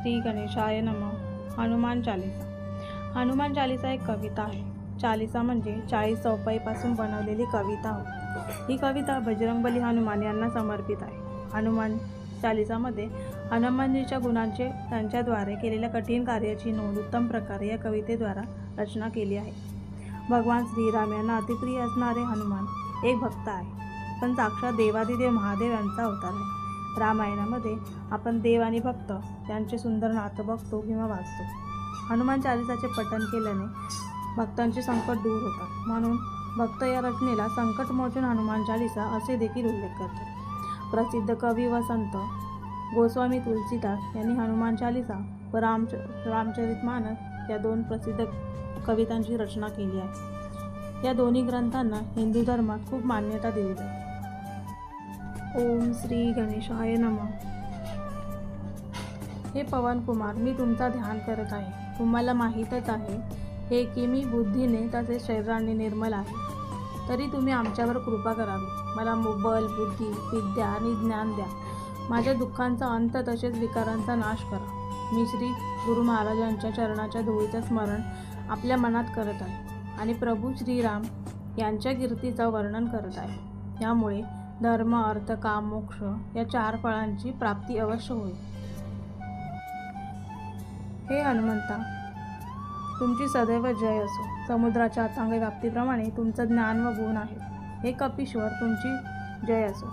श्री गणेशाय नम. हनुमान चालिसा. हनुमान चालिसा एक कविता आहे. चालिसा म्हणजे चाळीस चौपाईपासून बनवलेली कविता. हो ही कविता बजरंगबली हनुमान यांना समर्पित आहे. हनुमान चालिसामध्ये हनुमानजीच्या गुणांचे त्यांच्याद्वारे केलेल्या कठीण कार्याची नोंद उत्तम प्रकारे या कवितेद्वारा रचना केली आहे. भगवान श्रीराम यांना अतिप्रिय असणारे हनुमान एक भक्त आहे. पण साक्षात देवादिदेव महादेव यांचा अवतार आहे. रामायणामध्ये आपण देव आणि भक्त यांचे सुंदर नातं बघतो किंवा वाचतो. हनुमान चालिसाचे पठण केल्याने भक्तांचे संकट दूर होतात. म्हणून भक्त या रचनेला संकटमोचन हनुमान चालिसा असे देखील उल्लेख करतात. प्रसिद्ध कवी व संत गोस्वामी तुलसीदास यांनी हनुमान चालिसा व रामच रामचरितमानस या दोन प्रसिद्ध कवितांची रचना केली आहे. या दोन्ही ग्रंथांना हिंदू धर्मात खूप मान्यता दिली जाते. ओम श्री गणेशाय नमः. हे पवन कुमार मी तुमचा ध्यान करत आहे. तुम्हाला माहीतच आहे हे की मी बुद्धीने तसेच शरीराने निर्मल आहे. तरी तुम्ही आमच्यावर कृपा करावी. मला मोबल बुद्धी विद्या आणि ज्ञान द्या. माझ्या दुःखांचा अंत तसेच विकारांचा नाश करा. मी श्री गुरु महाराजांच्या चरणाच्या धुळीचं स्मरण आपल्या मनात करत आहे आणि प्रभू श्रीराम यांच्या कीर्तीचं वर्णन करत आहे. यामुळे धर्म अर्थ काम मोक्ष या चार फळांची प्राप्ती अवश्य होईल. हे हनुमंता तुमची सदैव जय असो. समुद्राच्या अथांग व्याप्तीप्रमाणे तुमचं ज्ञान व गुण आहे. हे कपीश्वर तुमची जय असो.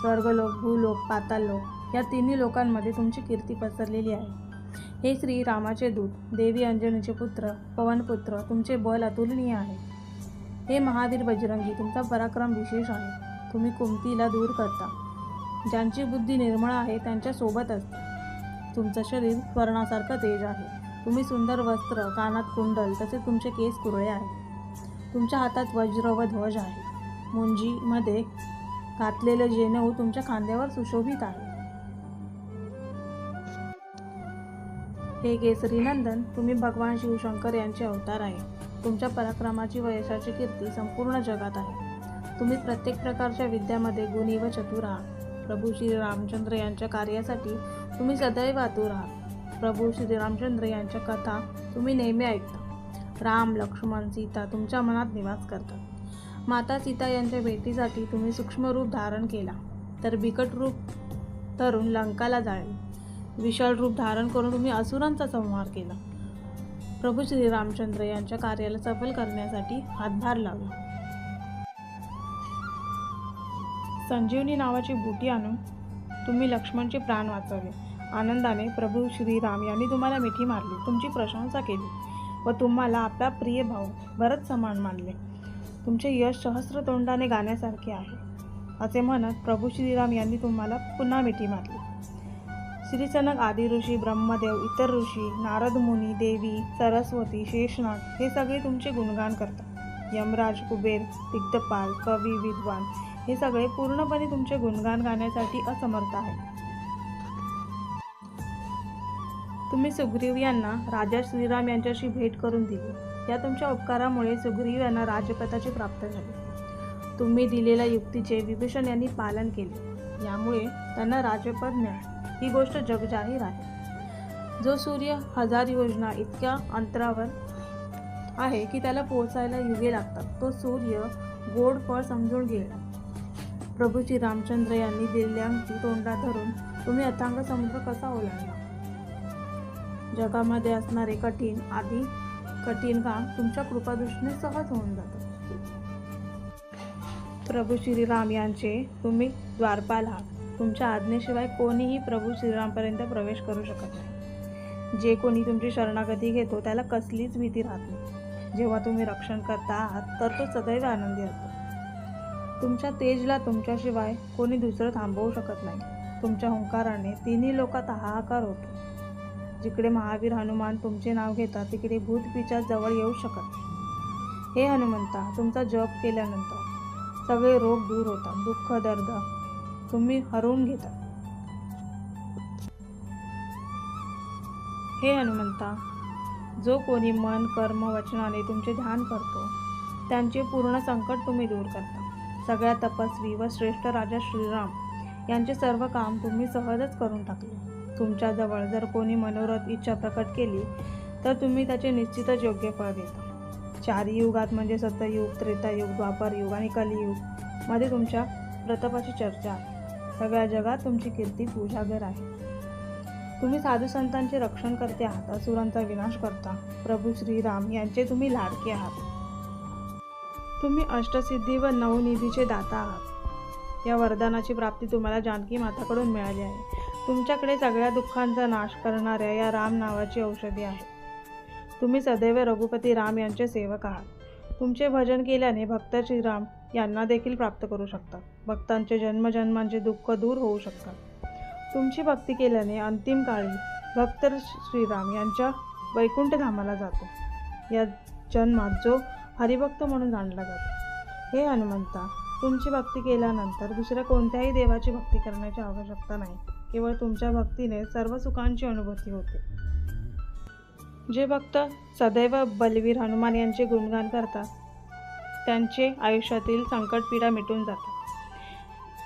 स्वर्गलोक भूलोक पाताललोक या तिन्ही लोकांमध्ये तुमची कीर्ती पसरलेली आहे. हे श्री रामाचे दूत देवी अंजनीचे पुत्र पवनपुत्र तुमचे बल अतुलनीय आहे. हे महावीर बजरंगी तुमचा पराक्रम विशेष आहे. तुम्ही कुमतीला दूर करता. ज्यांची बुद्धी निर्मळ आहे त्यांच्यासोबत असते. तुमचं शरीर स्वर्णासारखं तेज आहे. तुम्ही सुंदर वस्त्र कानात कुंडल तसेच तुमचे केस कुरळे आहेत. तुमच्या हातात वज्र व ध्वज आहे. मुंजीमध्ये घातलेलं जेनऊ तुमच्या खांद्यावर सुशोभित आहे. हे केसरी नंदन तुम्ही भगवान शिवशंकर यांचे अवतार आहे. तुमच्या पराक्रमाची व यशाची कीर्ती संपूर्ण जगात आहे. तुम्ही प्रत्येक प्रकारच्या विद्यामध्ये गुणी व चतुर आहात. प्रभू श्री रामचंद्र यांच्या कार्यासाठी तुम्ही सदैव आतुर आहात. प्रभू श्री रामचंद्र यांच्या कथा तुम्ही नेहमी ऐकता. राम लक्ष्मण सीता तुमच्या मनात निवास करतात. माता सीता यांच्या भेटीसाठी तुम्ही सूक्ष्म रूप धारण केला तर बिकट रूप धरून लंकाला जाळले. विशाल रूप धारण करून तुम्ही असुरांचा संहार केला. प्रभू श्री रामचंद्र यांच्या कार्याला सफल करण्यासाठी हातभार लावला. संजीवनी नावाची बुटी आणून तुम्ही लक्ष्मणचे प्राण वाचवले. आनंदाने प्रभू श्रीराम यांनी तुम्हाला मिठी मारली. तुमची प्रशंसा केली व तुम्हाला आपला प्रिय भाऊ भरत समान मानले. तुमचे यश सहस्र तोंडाने गाण्यासारखे आहे. असे म्हणत प्रभू श्रीराम यांनी तुम्हाला पुन्हा मिठी मारली. श्रीचनक आदी ऋषी ब्रह्मदेव इतर ऋषी नारद मुनी देवी सरस्वती शेषनाग हे सगळे तुमचे गुणगान करतात. यमराज कुबेर दिग्धपाल कवी विद्वान हे सगळे पूर्णपणे तुमचे गुणगान गाण्यासाठी असमर्थ आहेत. तुम्ही सुग्रीव यांना राजा श्रीराम यांच्याशी भेट करून दिली. या तुमच्या उपकारामुळे सुग्रीव यांना राजपदाची प्राप्त झाली. तुम्ही दिलेल्या युक्तीचे विभीषण यांनी पालन केले. यामुळे त्यांना राजपद मिळाले ही गोष्ट जगजाहीर आहे. जो सूर्य हजार योजना इतक्या अंतरावर आहे की त्याला पोहोचायला युगे लागतात तो सूर्य गोड फळ समजून गेला प्रभू श्री रामचंद्र यांनी दिल्ल्यांची तोंडा तोंडात धरून तुम्ही अथांग समुद्र कसा ओलांडला? जगामध्ये असणारे कठीण आधी कठीण काम तुमच्या कृपादृष्टीने सहज होऊन जातं. प्रभू श्रीराम यांचे तुम्ही द्वारपाल आहात. तुमच्या आज्ञेशिवाय कोणीही प्रभू श्रीरामपर्यंत प्रवेश करू शकत नाही. जे कोणी तुमची शरणागती घेतो त्याला कसलीच भीती राहत नाही. जेव्हा तुम्ही रक्षण करता आहात तर तो सदैव आनंदी असतो. तुमच्या तेजला तुमच्याशिवाय कोणी दुसरं थांबवू शकत नाही. तुमच्या हुंकाराने तिन्ही लोकात हाहाकार होतो. जिकडे महावीर हनुमान तुमचे नाव घेतात तिकडे भूत जवळ येऊ शकत नाही. हे हनुमंता तुमचा जप केल्यानंतर सगळे रोग दूर होतात दुःख दर्द तुम्ही हरवून घेता हे हनुमंता जो कोणी मन कर्म वचनाने तुमचे ध्यान करतो त्यांचे पूर्ण संकट तुम्ही दूर करता. सगळ्या तपस्वी व श्रेष्ठ राजा श्रीराम यांचे सर्व काम तुम्ही सहजच करून टाकले. तुमच्याजवळ जर कोणी मनोरथ इच्छा प्रकट केली तर तुम्ही त्याचे निश्चितच योग्य फळ देता. चार युगात म्हणजे सत्ययुग त्रेतायुग द्वापरयुग आणि कलियुगमध्ये तुमच्या प्रतापाची चर्चा आहे. सगळ्या जगात तुमची कीर्ती पूजागर आहे. तुम्ही साधू संतांचे रक्षण करते आहात असुरांचा विनाश करता. प्रभू श्रीराम यांचे तुम्ही लाडके आहात. तुम्ही अष्टसिद्धी व नवनिधीचे दाता आहात. या वरदानाची प्राप्ती तुम्हाला जानकी माताकडून मिळाली आहे. तुमच्याकडे सगळ्या दुःखांचा नाश करणाऱ्या या राम नावाची औषधी आहे. तुम्ही सदैव रघुपती राम यांचे सेवक आहात. तुमचे भजन केल्याने भक्त श्रीराम यांना देखील प्राप्त करू शकतात. भक्तांचे जन्मजन्मांचे दुःख दूर होऊ शकतात. तुमची भक्ती केल्याने अंतिम काळी भक्त श्रीराम यांच्या वैकुंठ धामाला जातो. या जन्मात जो हरिभक्त म्हणून जाणला जातो. हे हनुमंता तुमची भक्ती केल्यानंतर दुसऱ्या कोणत्याही देवाची भक्ती करण्याची आवश्यकता नाही. केवळ तुमच्या भक्तीने सर्व सुखांची अनुभूती होते. जे भक्त सदैव बलवीर हनुमान यांचे गुणगान करतात त्यांचे आयुष्यातील संकटपीडा मिटून जातात.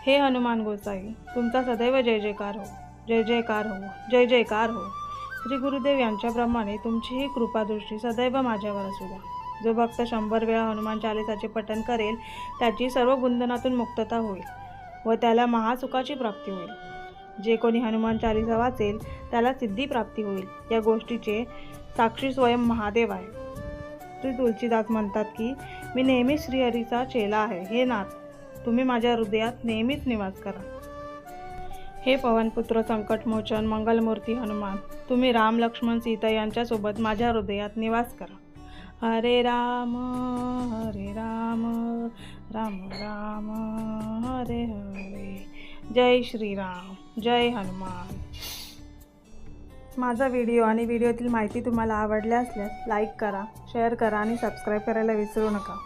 हे हनुमान गोसाई तुमचा सदैव जय जयकार हो जय जयकार हो जय जयकार हो. श्री गुरुदेव यांच्याप्रमाणे तुमचीही कृपादृष्टी सदैव माझ्यावर असू द्या. जो भक्त शंभर वेळा हनुमान चालिसाचे पठण करेल त्याची सर्व गुंधनातून मुक्तता होईल व त्याला महासुखाची प्राप्ती होईल. जे कोणी हनुमान चालिसा वाचेल त्याला सिद्धी प्राप्ती होईल. या गोष्टीचे साक्षी स्वयं महादेव आहे. श्री तुलसीदास म्हणतात की मी नेहमी श्रीहरीचा चेला आहे. हे नाथ तुम्ही माझ्या हृदयात नेहमीच निवास करा. हे पवनपुत्र संकटमोचन मंगलमूर्ती हनुमान तुम्ही राम लक्ष्मण सीता यांच्यासोबत माझ्या हृदयात निवास करा. हरे राम हरे राम राम राम हरे हरे. जय श्रीराम जय हनुमान. माझा व्हिडिओ आणि व्हिडिओतील माहिती तुम्हाला आवडल्या असल्यास लाईक करा शेअर करा आणि सबस्क्राईब करायला विसरू नका.